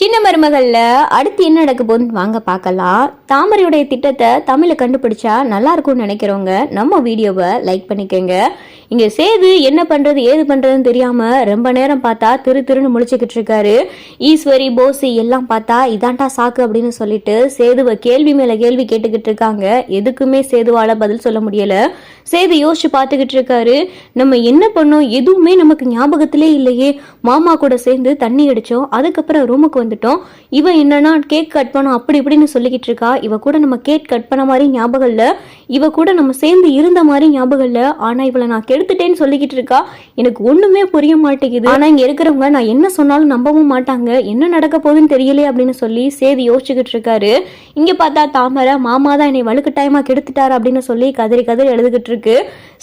சின்ன மருமகள்ல அடுத்து என்ன நடக்க போகுதுன்னு வாங்க பார்க்கலாம். தாமரையுடைய திட்டத்தை தமிழை கண்டுபிடிச்சா நல்லா இருக்கும்னு நினைக்கிறவங்க நம்ம வீடியோவை லைக் பண்ணிக்கோங்க. இங்க சேது என்ன பண்றது ஏது பண்றதுன்னு தெரியாம ரொம்ப நேரம் பார்த்தா திரு திருன்னு முழிச்சுக்கிட்டு இருக்காரு. ஈஸ்வரி போசி எல்லாம் பார்த்தா இதாண்டா சாக்கு அப்படின்னு சொல்லிட்டு சேதுவை கேள்வி மேல கேள்வி கேட்டுக்கிட்டு இருக்காங்க. எதுக்குமே சேதுவால பதில் சொல்ல முடியல. சேது யோசிச்சு பார்த்துக்கிட்டு இருக்காரு. நம்ம என்ன பண்ணோம் எதுவுமே நமக்கு ஞாபகத்திலே இல்லையே. மாமா கூட சேர்ந்து தண்ணி அடிச்சோம் அதுக்கப்புறம் ரூமுக்கு வந்துட்டோம். இவ என்னன்னா கேக் கட் பண்ணோம் அப்படி இப்படின்னு சொல்லிக்கிட்டு இருக்கா. இவ கூட நம்ம கேக் கட் பண்ண மாதிரி ஞாபகம் இல்ல. இவ கூட நம்ம சேர்ந்து இருந்த மாதிரி ஞாபகம் இல்ல. ஆனா இவளை நான் எடுத்துட்டேன்னு சொல்லிக்கிட்டு இருக்கா? எனக்கு ஒண்ணுமே புரிய மாட்டேங்குது. ஆனா இங்க இருக்கிறவங்க நான் என்ன சொன்னாலும் நம்பவும் மாட்டாங்க. என்ன நடக்க போகுதுன்னு தெரியலையே அப்படின்னு சொல்லி சேது யோசிச்சுக்கிட்டு இருக்காரு. இங்க பார்த்தா தாமரை மாமா தான் என்னை வலுக்கட்டாயமா கெடுத்துட்டாரு அப்படின்னு சொல்லி கதறி கதறி எழுதுகிட்டு இருக்கு.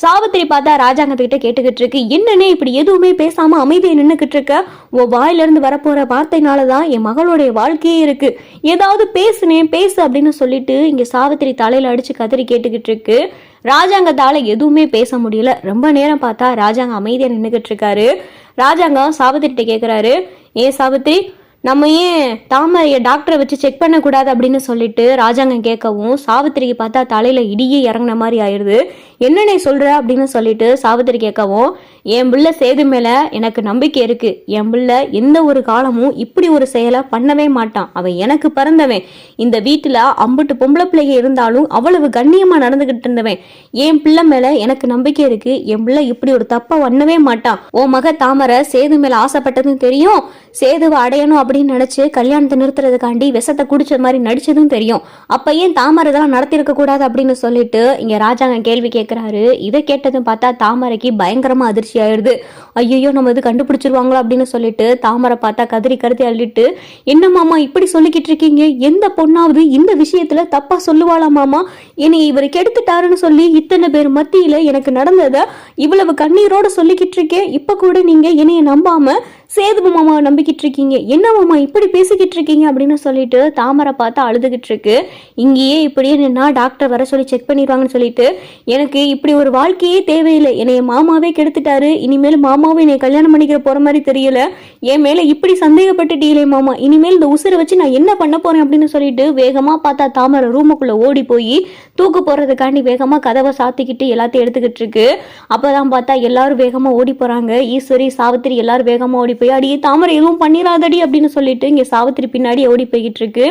சாவித்திரி பார்த்தா ராஜாங்கத்துக்கிட்ட கேட்டுக்கிட்டு இருக்கு. என்னன்னே இப்படி எதுவுமே பேசாம அமைதியை நின்றுக்கிட்டு இருக்க? உன் வாயிலிருந்து வரப்போகிற வரப்போற வார்த்தைனால தான் என் மகளுடைய வாழ்க்கையே இருக்கு. ஏதாவது பேசுனேன் பேசு அப்படின்னு சொல்லிட்டு இங்க சாவித்திரி தலையில அடிச்சு கதறி கேட்டுக்கிட்டு இருக்கு. ராஜாங்கத்தால் எதுவுமே பேச முடியல. ரொம்ப நேரம் பார்த்தா ராஜாங்க அமைதியாக நின்றுக்கிட்டு இருக்காரு. ராஜாங்கம் சாவித்திரிட்ட கேட்குறாரு ஏ சாவித்திரி நம்ம ஏன் தாமரையை டாக்டரை வச்சு செக் பண்ணக்கூடாது அப்படின்னு சொல்லிட்டு ராஜாங்கம் கேட்கவும் சாவித்திரிக்கு பார்த்தா தலையில இடியே இறங்கின மாதிரி ஆயிடுது. என்னண்ணே சொல்ற அப்படின்னு சொல்லிட்டு சாவித்திரி கேட்கவும் என் பிள்ளை சேது மேல எனக்கு நம்பிக்கை இருக்கு. என் பிள்ளை எந்த ஒரு காலமும் இப்படி ஒரு செயலை பண்ணவே மாட்டான். அவன் எனக்கு பிறந்தவன். இந்த வீட்டுல அம்புட்டு பொம்பளை பிள்ளைங்க இருந்தாலும் அவ்வளவு கண்ணியமா நடந்துகிட்டு இருந்தவன். என் பிள்ளை மேல எனக்கு நம்பிக்கை இருக்கு. என் பிள்ளை இப்படி ஒரு தப்பை பண்ணவே மாட்டான். உன் மக தாமரை சேது மேல ஆசைப்பட்டதும் தெரியும். சேதுவை அடையணும் அப்படின்னு நினச்சி கல்யாணத்தை நிறுத்துறதுக்காண்டி விஷத்தை குடிச்ச மாதிரி நடிச்சதும் தெரியும். அப்போ ஏன் தாமரை இதெல்லாம் நடத்திருக்க கூடாது அப்படின்னு சொல்லிட்டு இங்கே ராஜாங்க கேள்வி கேட்குறாரு இதை கேட்டதும் பார்த்தா தாமரைக்கு பயங்கரமாக அதிர்ச்சி ஆயிடுது ஐயோ நம்ம இது கண்டுபிடிச்சிருவாங்களோ அப்படின்னு சொல்லிட்டு தாமரை பார்த்தா கதறி கருதி அள்ளிட்டு என்ன மாமா இப்படி சொல்லிக்கிட்டு இருக்கீங்க? எந்த பொண்ணாவது இந்த விஷயத்துல தப்பா சொல்லுவாளா மாமா? என்னை இவர் கெடுத்துட்டாருன்னு சொல்லி இத்தனை பேர் மத்தியில எனக்கு நடந்ததை இவ்வளவு கண்ணீரோட சொல்லிக்கிட்டு இருக்கேன் இப்ப கூட நீங்க என்னைய நம்பாம சேது மாமாவை நம்பிக்கிட்டு இருக்கீங்க என்ன மாமா இப்படி பேசிக்கிட்டு இருக்கீங்க அப்படின்னு சொல்லிட்டு தாமரை பார்த்து அழுதுகிட்டு இருக்கு இங்கேயே இப்படியே நின்னா டாக்டர் வர சொல்லி செக் பண்ணிடுவாங்கன்னு சொல்லிட்டு எனக்கு இப்படி ஒரு வாழ்க்கையே தேவையில்லை. என்னைய மாமாவே கெடுத்துட்டாரு. இனிமேல் மாமாவை என்னை கல்யாணம் பண்ணிக்கிற போற மாதிரி தெரியல. என் மேல இப்படி சந்தேகப்பட்டுட்டீங்களே மாமா. இனிமேல் இந்த உசுரை வச்சு நான் என்ன பண்ண போறேன் அப்படின்னு சொல்லிட்டு வேகமா பார்த்தா தாமரை ரூமுக்குள்ள ஓடி போய் தூக்கு போறதுக்காண்டி வேகமா கதவை சாத்திக்கிட்டு எல்லாத்தையும் எடுத்துக்கிட்டு இருக்கு அப்பதான் பார்த்தா எல்லாரும் வேகமா ஓடி போறாங்க. ஈஸ்வரி சாவித்திரி எல்லாரும் வேகமா ஓடி போய் அடி தாமரை எதுவும் பண்ணிராதடி அப்படின்னு சொல்லிட்டு இங்கே சாவித்திரி பின்னாடி ஓடி போய்கிட்டு இருக்கு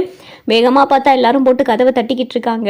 வேகமா பார்த்தா எல்லாரும் போட்டு கதவை தட்டிக்கிட்டு இருக்காங்க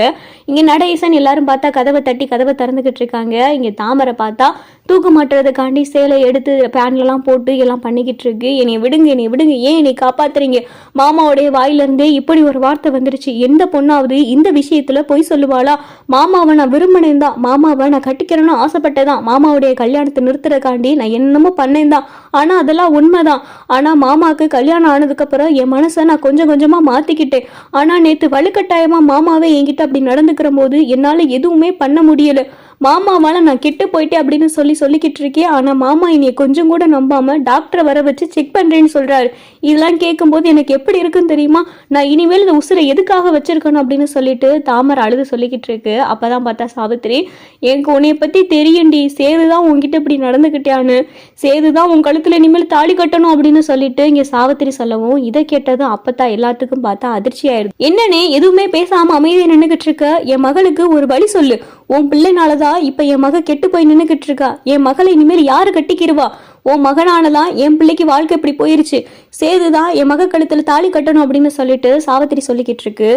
இங்க நடேசன் எல்லாரும் பார்த்தா கதவை தட்டி கதவை திறந்துகிட்டு இருக்காங்க இங்க தாமரை பார்த்தா தூக்கு மாட்டுறதுக்காண்டி சேலை எடுத்து பேன்லலாம் போட்டு எல்லாம் பண்ணிக்கிட்டு இருக்கு என்னை விடுங்க என்னை விடுங்க ஏன் என்னை காப்பாத்துறீங்க? மாமாவுடைய வாயிலிருந்தே இப்படி ஒரு வார்த்தை வந்துருச்சு. எந்த பொண்ணாவது இந்த விஷயத்துல பொய் சொல்லுவாளா? மாமாவை நான் விரும்பினேன் தான் மாமாவை நான் கட்டிக்கிறேன்னு ஆசைப்பட்டதான். மாமாவுடைய கல்யாணத்தை நிறுத்துறதுக்காண்டி நான் என்னமோ பண்ணேன் தான் ஆனா அதெல்லாம் உண்மைதான். ஆனால் மாமாவுக்கு கல்யாணம் ஆனதுக்கப்புறம் என் மனசை நான் கொஞ்சம் கொஞ்சமாக மாற்றிக்கிட்டேன் ஆனால் நேற்று வலுக்கட்டாயமாக மாமாவே என்கிட்ட அப்படி நடந்துக்கிற போது என்னால் எதுவுமே பண்ண முடியலை. மாமாவால் நான் கெட்டு போயிட்டேன் அப்படின்னு சொல்லி சொல்லிக்கிட்டு இருக்கேன். ஆனால் மாமா என்னை கொஞ்சம் கூட நம்பாமல் டாக்டரை வர வச்சு செக் பண்ணுறேன்னு சொல்கிறாரு இதெல்லாம் கேட்கும்போது எனக்கு எப்படி இருக்குன்னு தெரியுமா? நான் இனிமேல் இந்த உசுரை எதுக்காக வச்சிருக்கணும் அப்படின்னு சொல்லிட்டு தாமரை அழுது சொல்லிக்கிட்டு இருக்கு. அப்பதான் பார்த்தா சாவித்திரி எனக்கு உன்னைய பத்தி தெரியும்டி. சேதுதான் உன்கிட்ட இப்படி நடந்துக்கிட்டான்னு சேதுதான் உன் கழுத்துல இனிமேல் தாலி கட்டணும் அப்படின்னு சொல்லிட்டு இங்க சாவித்திரி சொல்லவும் இதை கேட்டதும் அப்பதான் எல்லாத்துக்கும் பார்த்தா அதிர்ச்சி ஆயிடுது. என்னன்னே எதுவுமே பேசாம அமைதியை நின்னுகிட்டு இருக்க? என் மகளுக்கு ஒரு வழி சொல்லு. உன் பிள்ளைனாலதான் இப்ப என் மக கெட்டு போய் நின்னுகிட்டு இருக்கா. என் மகளை இனிமேல் யாரு கட்டிக்கிருவா? உன் மகனானதான் என் பிள்ளைக்கு வாழ்க்கை இப்படி போயிருச்சு. சேதுதான் என் மக கழுத்துல தாலி கட்டணும் அப்படின்னு சொல்லிட்டு சாவித்திரி சொல்லிக்கிட்டு இருக்கு.